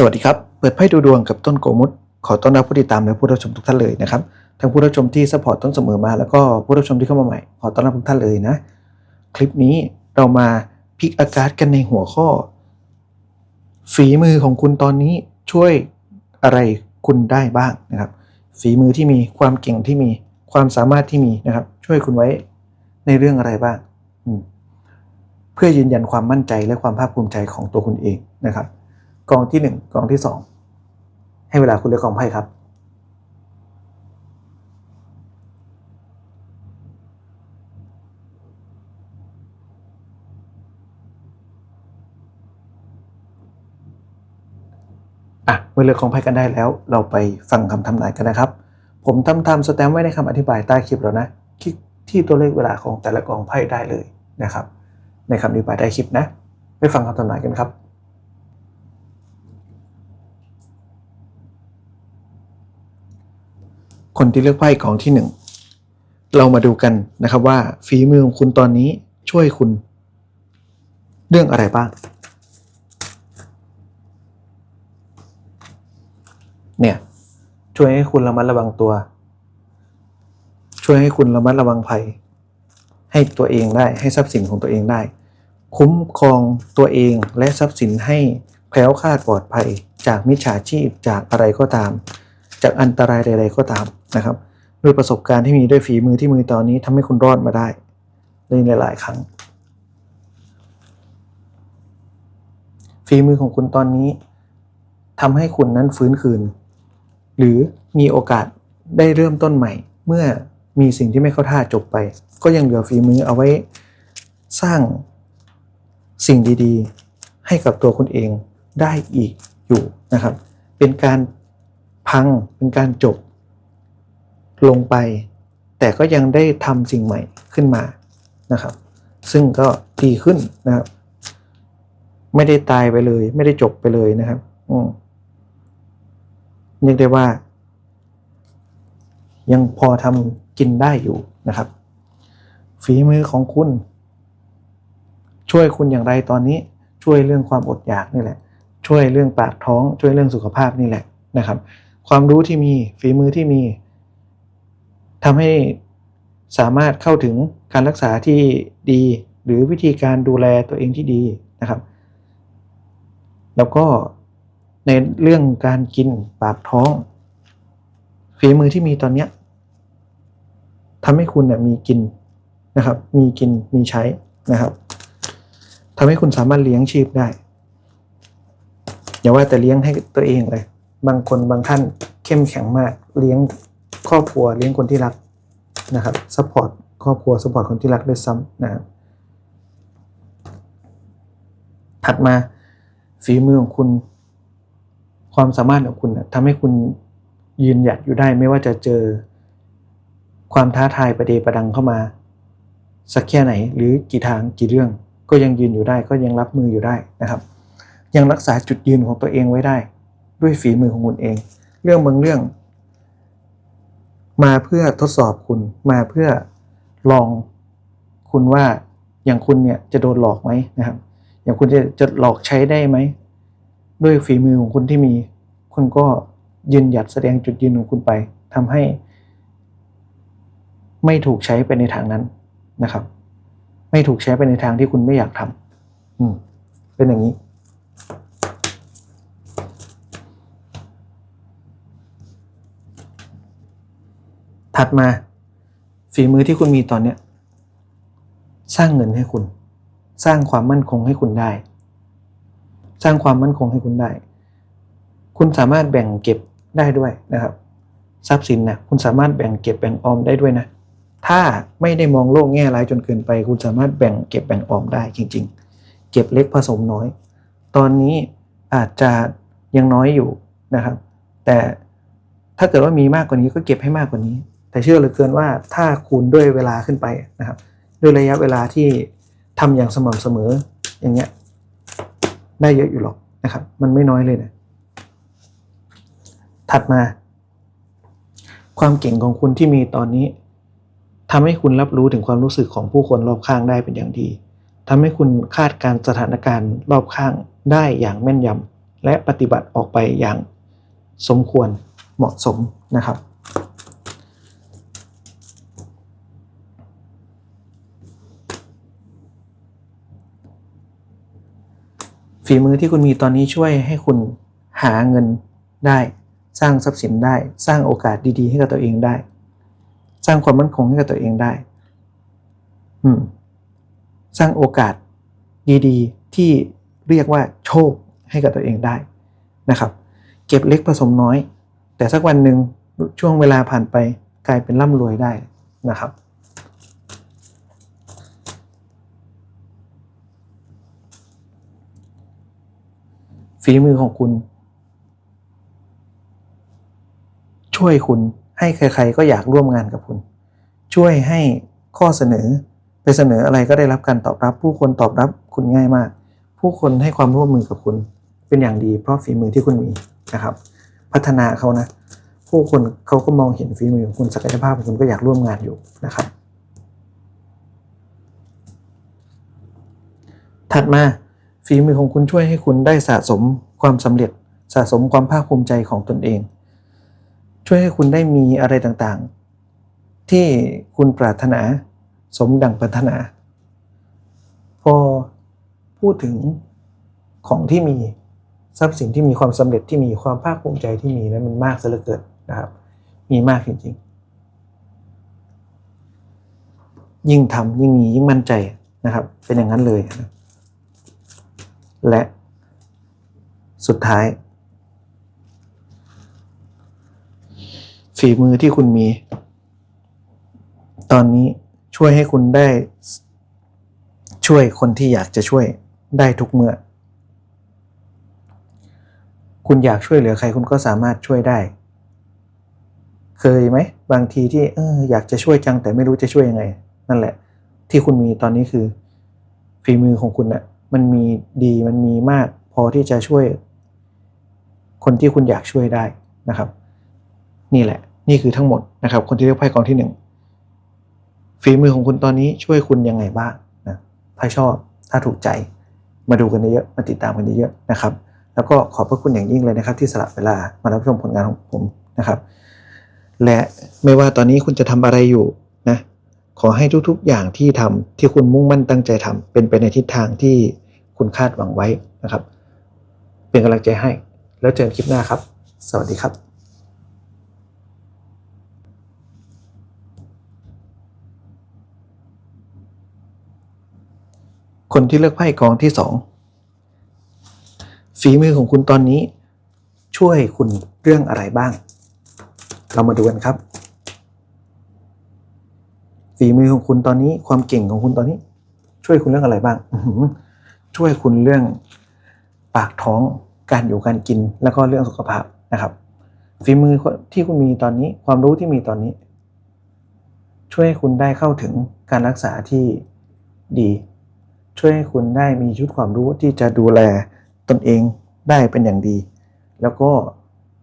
สวัสดีครับ เปิดไพ่ดูดวงกับต้นโกมุตขอต้อนรับผู้ติดตามและผู้รับชมทุกท่านเลยนะครับทั้งผู้รับชมที่สปอร์ตต้นเสมอมาแล้วก็ผู้รับชมที่เข้ามาใหม่ ขอต้อนรับทุกท่านเลยนะ คลิปนี้เรามาพิกอากาศกันในหัวข้อ ฝีมือของคุณตอนนี้ช่วยอะไรคุณได้บ้างนะครับ ฝีมือที่มีความเก่งที่มีความสามารถที่มีนะครับ ช่วยคุณไว้ในเรื่องอะไรบ้าง เพื่อยืนยันความมั่นใจและความภาคภูมิใจของตัวคุณเองนะครับ กองที่หนึ่งกองที่สองให้เวลาคุณเลือกกองไพ่ครับ อะ เมื่อเลือกกองไพ่กันได้แล้ว เราไปฟังคำทำนายกันนะครับ ผมทำทำสแตมป์ไว้ในคำอธิบายใต้คลิปแล้วนะ คลิกที่ตัวเลขเวลาของแต่ละกองไพ่ได้เลยนะครับ ในคำอธิบายใต้คลิปนะ ไปฟังคำทำนายกันครับ คนที่เลือกไพ่กองที่หนึ่งเรามาดูกันนะครับว่าฝีมือของคุณตอนนี้ช่วยคุณ เรื่องอะไรบ้าง เนี่ย ช่วยให้คุณระมัดระวังตัว ช่วยให้คุณระมัดระวังภัย ให้ตัวเองได้ให้ทรัพย์สินของตัวเองได้ คุ้มครองตัวเองและทรัพย์สินให้แคล้วคลาดปลอดภัย จากมิจฉาชีพจากอะไรก็ตาม จากอันตรายใด ๆ ก็ตามนะครับด้วยประสบการณ์ที่มีด้วยฝีมือที่มือตอนนี้ทำให้คุณรอดมาได้ในหลาย ๆ ครั้ง ฝีมือของคุณตอนนี้ทำให้คุณนั้นฟื้นคืน หรือมีโอกาสได้เริ่มต้นใหม่ เมื่อมีสิ่งที่ไม่เข้าท่าจบไป ก็ยังเหลือฝีมือเอาไว้สร้างสิ่งดี ๆ ให้กับตัวคุณเองได้อีกอยู่นะครับ เป็นการ พังเป็นการจบ ลงไป แต่ก็ยังได้ทำสิ่งใหม่ขึ้นมานะครับ ซึ่งก็ดีขึ้นนะครับ ไม่ได้ตายไปเลย ไม่ได้จบไปเลยนะครับอืมเรียกได้ว่า ยังพอทำกินได้อยู่นะครับ ฝีมือของคุณ ช่วยคุณอย่างไรตอนนี้ช่วยเรื่องความอดอยากนี่แหละ ช่วยเรื่องปากท้อง ช่วยเรื่องสุขภาพนี่แหละนะครับ ความรู้ที่มีฝีมือที่มีทำให้สามารถเข้าถึงการรักษาที่ดี หรือวิธีการดูแลตัวเองที่ดีนะครับ แล้วก็ในเรื่องการกินปากท้อง ฝีมือที่มีตอนเนี้ยทำให้คุณเนี่ยมีกินนะครับ มีกินมีใช้นะครับทำให้คุณสามารถเลี้ยงชีพได้ อย่าว่าแต่เลี้ยงให้ตัวเองเลย บางคนบางท่านเข้มแข็งมากเลี้ยงครอบครัวเลี้ยงคนที่รักนะครับซัพพอร์ตครอบครัวซัพพอร์ตคนที่รักด้วยซ้ำนะครับถัดมาฝีมือของคุณ ความสามารถของคุณนะทำให้คุณยืนหยัดอยู่ได้ไม่ว่าจะเจอความท้าทายประเดประดังเข้ามา สักแค่ไหน หรือกี่ทางกี่เรื่อง ก็ยังยืนอยู่ได้ก็ยังรับมืออยู่ได้นะครับ ยังรักษาจุดยืนของตัวเองไว้ได้ ด้วยฝีมือของคุณเอง เรื่องบางเรื่อง มาเพื่อทดสอบคุณมาเพื่อลองคุณว่าอย่างคุณเนี่ยจะโดนหลอกไหมนะครับ อย่างคุณจะจะหลอกใช้ได้ไหม ด้วยฝีมือของคุณที่มี คุณก็ยืนหยัดแสดงจุดยืนของคุณไปทำให้ ไม่ถูกใช้ไปในทางนั้นนะครับ ไม่ถูกใช้ไปในทางที่คุณไม่อยากทำอืม เป็นอย่างนี้ ถัดมา ฝีมือที่คุณมีตอนเนี้ยสร้างเงินให้คุณ สร้างความมั่นคงให้คุณได้ สร้างความมั่นคงให้คุณได้ คุณสามารถแบ่งเก็บได้ด้วยนะครับ ทรัพย์สินนะคุณสามารถแบ่งเก็บแบ่งออมได้ด้วยนะ ถ้าไม่ได้มองโลกแง่ร้ายจนเกินไป คุณสามารถแบ่งเก็บแบ่งออมได้จริง ๆ เก็บเล็กผสมน้อย ตอนนี้อาจจะยังน้อยอยู่นะครับ แต่ถ้าเกิดว่ามีมากกว่านี้ก็เก็บให้มากกว่านี้ แต่เชื่อเหลือเกินว่าถ้าคูณด้วยเวลาขึ้นไปนะครับ ด้วยระยะเวลาที่ทำอย่างสม่ำเสมออย่างเงี้ยได้เยอะอยู่หรอกนะครับ มันไม่น้อยเลยนะถัดมา ความเก่งของคุณที่มีตอนนี้ทำให้คุณรับรู้ถึงความรู้สึกของผู้คนรอบข้างได้เป็นอย่างดีทำให้คุณคาดการณ์สถานการณ์รอบข้างได้อย่างแม่นยและปฏิบัติออกไปอย่างสมควรเหมาะสมนะครับ ฝีมือที่คุณมีตอนนี้ช่วยให้คุณหาเงินได้ สร้างทรัพย์สินได้ สร้างโอกาสดีๆ ให้กับตัวเองได้ สร้างความมั่นคงให้กับตัวเองได้ อืม สร้างโอกาสดีๆ ที่เรียกว่าโชคให้กับตัวเองได้นะครับ เก็บเล็กผสมน้อย แต่สักวันหนึ่งช่วงเวลาผ่านไปกลายเป็นร่ำรวยได้นะครับ ฝีมือของคุณ ช่วยคุณให้ใคร ๆ ก็อยากร่วมงานกับคุณ ช่วยให้ข้อเสนอไปเสนออะไรก็ได้รับการตอบรับ ผู้คนตอบรับคุณง่ายมาก ผู้คนให้ความร่วมมือกับคุณเป็นอย่างดีเพราะฝีมือที่คุณมีนะครับ พัฒนาเขานะ ผู้คนเขาก็มองเห็นฝีมือของคุณศักยภาพของคุณก็อยากร่วมงานอยู่นะครับ ถัดมา ฝีมือของคุณช่วยให้คุณได้สะสมความสำเร็จสะสมความภาคภูมิใจของตนเอง ช่วยให้คุณได้มีอะไรต่างๆ ที่คุณปรารถนาสมดังปรารถนา พอพูดถึงของที่มีทรัพย์สินที่มีความสำเร็จที่มีความภาคภูมิใจที่มีนั้นมันมากซะเหลือเกินนะครับ มีมากจริงๆ ยิ่งทำยิ่งมียิ่งมั่นใจนะครับ เป็นอย่างนั้นเลยนะ และสุดท้าย ฝีมือที่คุณมี ตอนนี้ช่วยให้คุณได้ ช่วยคนที่อยากจะช่วยได้ทุกเมื่อ คุณอยากช่วยเหลือใครคุณก็สามารถช่วยได้ เคยไหม บางทีที่เอออยากจะช่วยจังแต่ไม่รู้จะช่วยยังไง นั่นแหละ ที่คุณมีตอนนี้คือ ฝีมือของคุณน่ะ มันมีดีมันมีมาก พอที่จะช่วย คนที่คุณอยากช่วยได้นะครับ นี่แหละ นี่คือทั้งหมดนะครับ คนที่เลือกไพ่กองที่หนึ่งฝีมือของคุณตอนนี้ช่วยคุณยังไงบ้างนะถ้าชอบถ้าถูกใจ มาดูกันเยอะมาติดตามกันเยอะนะครับ แล้วก็ขอบพระคุณอย่างยิ่งเลยนะครับ ที่สละเวลามารับชมผลงานของผมนะครับ และไม่ว่าตอนนี้คุณจะทำอะไรอยู่นะ ขอให้ทุกๆ อย่างที่ทำที่คุณมุ่งมั่นตั้งใจทำเป็นไปในทิศทางที่คุณคาดหวังไว้นะครับ เป็นกำลังใจให้ แล้วเจอกันคลิปหน้าครับ สวัสดีครับคนที่เลือกไพ่กองที่สองฝีมือของคุณตอนนี้ ช่วยคุณเรื่องอะไรบ้าง เรามาดูกันครับ ฝีมือของคุณตอนนี้ ความเก่งของคุณตอนนี้ ช่วยคุณเรื่องอะไรบ้างช่วยคุณเรื่องปากท้องการอยู่การกินแล้วก็เรื่องสุขภาพนะครับฝีมือที่คุณมีตอนนี้ ความรู้ที่มีตอนนี้ ช่วยให้คุณได้เข้าถึงการรักษาที่ดี ช่วยให้คุณได้มีชุดความรู้ที่จะดูแลตนเองได้เป็นอย่างดี แล้วก็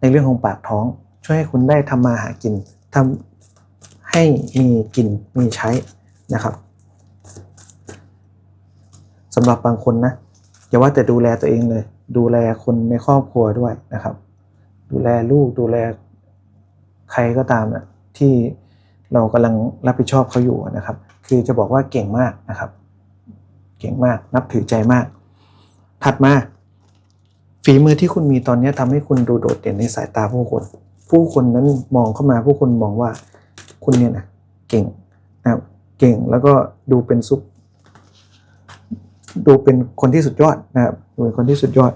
ในเรื่องของปากท้อง ช่วยให้คุณได้ทำมาหากินทำ ให้มีกินมีใช้นะครับสำหรับบางคนนะอย่าว่าแต่ดูแลตัวเองเลย ดูแลคนในครอบครัวด้วยนะครับ ดูแลลูกดูแลใครก็ตามนะที่เรากำลังรับผิดชอบเขาอยู่นะครับ คือจะบอกว่าเก่งมากนะครับ เก่งมากนับถือใจมาก ถัดมาฝีมือที่คุณมีตอนนี้ทำให้คุณดูโดดเด่นในสายตาผู้คน ผู้คนนั้นมองเข้ามาผู้คนมองว่า คุณเนี่ยนะเก่งนะครับเก่งแล้วก็ดูเป็นซุปดูเป็นคนที่สุดยอดนะครับดูเป็นคนที่สุดยอด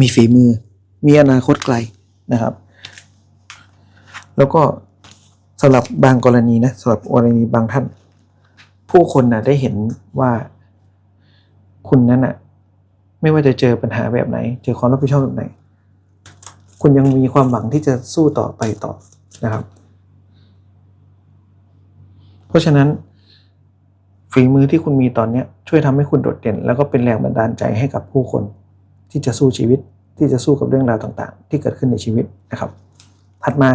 มีฝีมือ มีอนาคตไกลนะครับ แล้วก็สำหรับบางกรณีนะสำหรับกรณีบางท่าน ผู้คนนะได้เห็นว่าคุณนั้นอนะไม่ว่าจะเจอปัญหาแบบไหน เจอความรับผิดชอบแบบไหน คุณยังมีความหวังที่จะสู้ต่อไปต่อนะครับ เพราะฉะนั้นฝีมือที่คุณมีตอนนี้ช่วยทำให้คุณโดดเด่น แล้วก็เป็นแรงบันดาลใจให้กับผู้คน ที่จะสู้ชีวิตที่จะสู้กับเรื่องราวต่างๆ ที่เกิดขึ้นในชีวิตนะครับ ถัดมา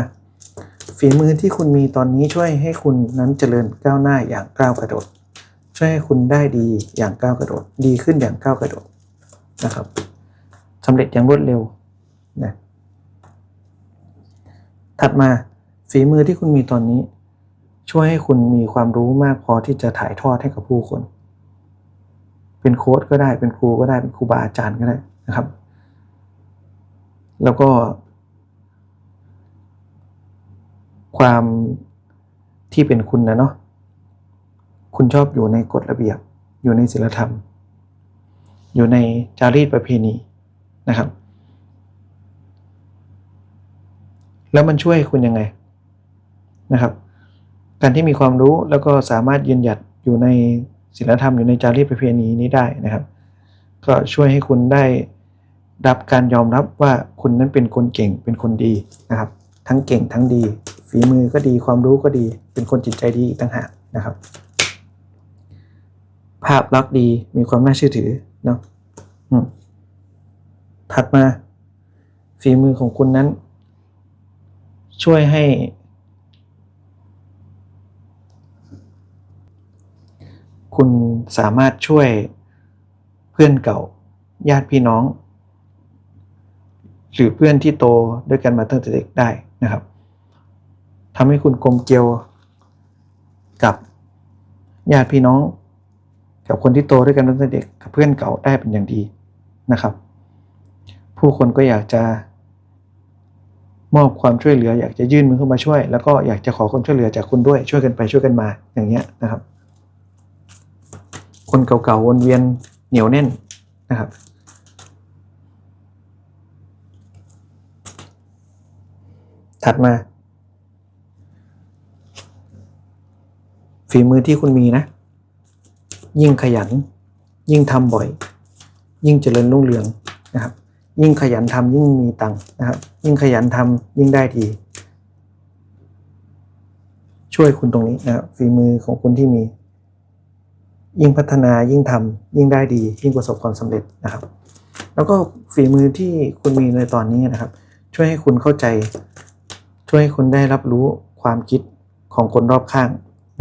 ฝีมือที่คุณมีตอนนี้ช่วยให้คุณนั้นเจริญก้าวหน้าอย่างก้าวกระโดด ช่วยให้คุณได้ดีอย่างก้าวกระโดด ดีขึ้นอย่างก้าวกระโดดนะครับสำเร็จอย่างรวดเร็วนะถัดมาฝีมือที่คุณมีตอนนี้ ช่วยให้คุณมีความรู้มากพอที่จะถ่ายทอดให้กับผู้คน เป็นโค้ดก็ได้เป็นครูก็ได้เป็นครูบาอาจารย์ก็ได้นะครับ แล้วก็ ความที่เป็นคุณนะเนาะคุณชอบอยู่ในกฎระเบียบ อยู่ในศีลธรรม อยู่ในจารีตประเพณีนะครับ แล้วมันช่วยคุณยังไงนะครับ การที่มีความรู้แล้วก็สามารถยืนหยัดอยู่ในศีลธรรมอยู่ในจารีตประเพณีนี้ได้นะครับ ก็ช่วยให้คุณได้รับการยอมรับว่าคุณนั้นเป็นคนเก่งเป็นคนดีนะครับ ทั้งเก่งทั้งดี ฝีมือก็ดีความรู้ก็ดี เป็นคนจิตใจดีต่างหากนะครับ ภาพลักษณ์ดีมีความน่าเชื่อถือเนาะถัดมา ฝีมือของคุณนั้น ช่วยให้ คุณสามารถช่วยเพื่อนเก่า ญาติพี่น้อง หรือเพื่อนที่โตด้วยกันมาตั้งแต่เด็กได้นะครับทำให้คุณกลมเกลียวกับญาติพี่น้อง กับคนที่โตด้วยกันตั้งแต่เด็กกับเพื่อนเก่าได้เป็นอย่างดีนะครับ ผู้คนก็อยากจะมอบความช่วยเหลืออยากจะยื่นมือเข้ามาช่วย แล้วก็อยากจะขอความช่วยเหลือจากคุณด้วยช่วยกันไปช่วยกันมาอย่างเงี้ยนะครับ คนเก่าๆวนเวียนเหนียวแน่นนะครับ ถัดมา ฝีมือที่คุณมีนะ ยิ่งขยัน ยิ่งทำบ่อย ยิ่งเจริญรุ่งเรืองนะครับ ยิ่งขยันทำยิ่งมีตังค์นะครับ ยิ่งขยันทำยิ่งได้ดีช่วยคุณตรงนี้นะครับฝีมือของคุณที่มี ยิ่งพัฒนายิ่งทำยิ่งได้ดี ยิ่งประสบความสำเร็จนะครับ แล้วก็ฝีมือที่คุณมีในตอนนี้นะครับ ช่วยให้คุณเข้าใจ ช่วยให้คุณได้รับรู้ความคิดของคนรอบข้าง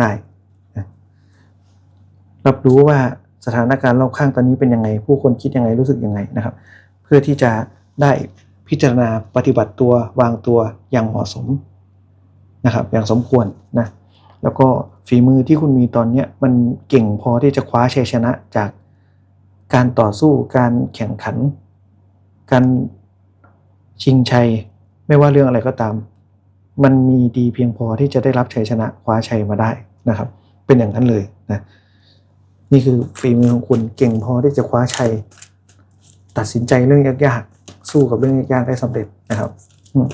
ได้รับรู้ว่าสถานการณ์รอบข้างตอนนี้เป็นยังไง ผู้คนคิดยังไงรู้สึกยังไงนะครับ เพื่อที่จะได้พิจารณาปฏิบัติตัววางตัวอย่างเหมาะสมนะครับ อย่างสมควรนะแล้วก็ ฝีมือที่คุณมีตอนเนี้ยมันเก่งพอที่จะคว้าชัยชนะจากการต่อสู้การแข่งขัน การชิงชัย ไม่ว่าเรื่องอะไรก็ตาม มันมีดีเพียงพอที่จะได้รับชัยชนะคว้าชัยมาได้นะครับ เป็นอย่างนั้นเลยนะนี่คือฝีมือของคุณเก่งพอที่จะคว้าชัย ตัดสินใจเรื่องยากๆสู้กับเรื่องยากๆได้สำเร็จนะครับ อืม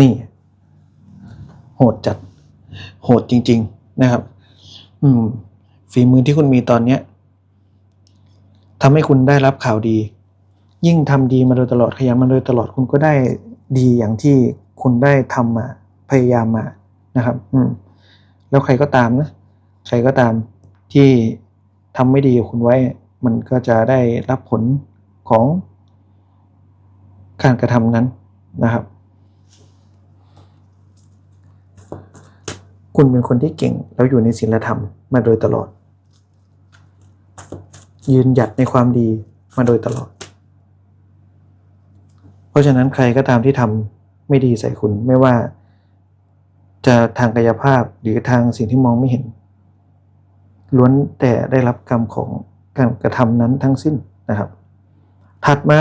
นี่ โหดจัด โหดจริง ๆ นะครับ อืม ฝีมือที่คุณมีตอนเนี้ยทำให้คุณได้รับข่าวดี ยิ่งทำดีมาโดยตลอดขยันมาโดยตลอดคุณก็ได้ดีอย่างที่คุณได้ทำมาพยายามมานะครับ อืม แล้วใครก็ตามนะ ใครก็ตามที่ทำไม่ดีกับคุณไว้ มันก็จะได้รับผลของการกระทำนั้นนะครับ คุณเป็นคนที่เก่งแล้วอยู่ในศีลธรรมมาโดยตลอด ยืนหยัดในความดีมาโดยตลอด เพราะฉะนั้นใครก็ตามที่ทำไม่ดีใส่คุณไม่ว่า จะทางกายภาพหรือทางสิ่งที่มองไม่เห็น ล้วนแต่ได้รับกรรมของการกระทำนั้นทั้งสิ้นนะครับ ถัดมา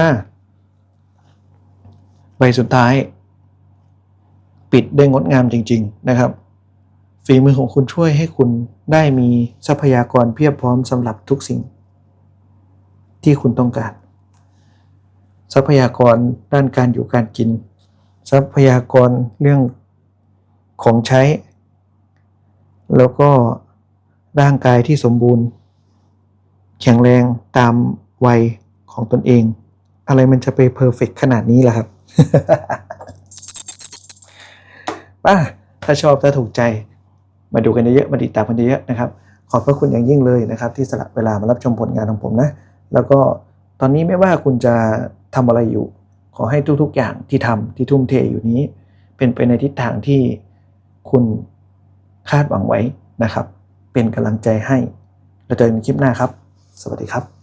ใบสุดท้าย ปิดได้งดงามจริง ๆ นะครับ ฝีมือของคุณช่วยให้คุณได้มีทรัพยากรเพียบพร้อมสำหรับทุกสิ่ง ที่คุณต้องการ ทรัพยากรด้านการอยู่การกิน ทรัพยากรเรื่องของใช้ แล้วก็ร่างกายที่สมบูรณ์ แข็งแรงตามวัยของตนเอง อะไรมันจะไปเพอร์เฟกขนาดนี้ล่ะครับป้าถ้าชอบถ้าถูกใจ มาดูกันเยอะมาติดตามกันเยอะนะครับ ขอบพระคุณอย่างยิ่งเลยนะครับ ที่สละเวลามารับชมผลงานของผมนะ แล้วก็ตอนนี้ไม่ว่าคุณจะทำอะไรอยู่ ขอให้ทุกๆ อย่างที่ทำที่ทุ่มเทอยู่นี้ เป็นไปในทิศทางที่คุณคาดหวังไว้นะครับ เป็นกำลังใจให้เราเจอกันในคลิปหน้าครับ สวัสดีครับ